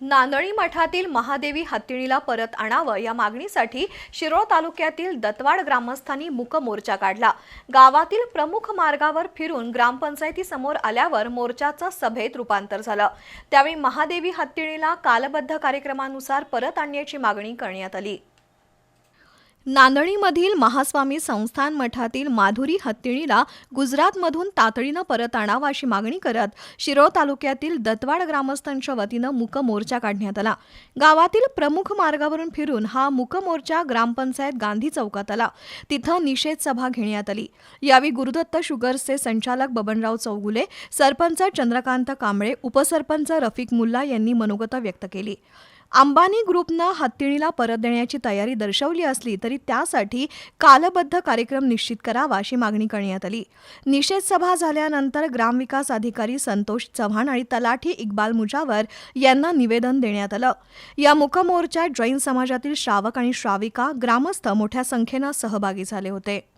नांदणी मठातील महादेवी हत्तीणीला परत आणावं या मागणीसाठी शिरोळ तालुक्यातील दत्वाड ग्रामस्थांनी मूक मोर्चा काढला. गावातील प्रमुख मार्गावर फिरून ग्रामपंचायतीसमोर आल्यावर मोर्चाचं सभेत रूपांतर झालं. त्यावेळी महादेवी हत्तीणीला कालबद्ध कार्यक्रमानुसार परत आणण्याची मागणी करण्यात आली. नांदणीमधील महास्वामी संस्थान मठातील माधुरी हत्तीणीला गुजरातमधून तातडीनं परत आणावा अशी मागणी करत शिरोळ तालुक्यातील दत्तवाड ग्रामस्थांच्या वतीनं मूक मोर्चा काढण्यात आला. गावातील प्रमुख मार्गावरून फिरून हा मूक मोर्चा ग्रामपंचायत गांधी चौकात आला. तिथं निषेध सभा घेण्यात आली. यावेळी गुरुदत्त शुगर्सचे संचालक बबनराव चौगुले सरपंच चंद्रकांत कांबळे उपसरपंच रफिक मुल्ला यांनी मनोगत व्यक्त केली. अंबानी ग्रुपनं हत्तीणीला परत देण्याची तयारी दर्शवली असली तरी त्यासाठी कालबद्ध कार्यक्रम निश्चित करावा अशी मागणी करण्यात आली. निषेध सभा झाल्यानंतर ग्रामविकास अधिकारी संतोष चव्हाण आणि तलाठी इक्बाल मुजावर यांना निवेदन देण्यात आलं. या मुकमोर्चात जैन समाजातील श्रावक आणि श्राविका ग्रामस्थ मोठ्या संख्येनं सहभागी झाले होते.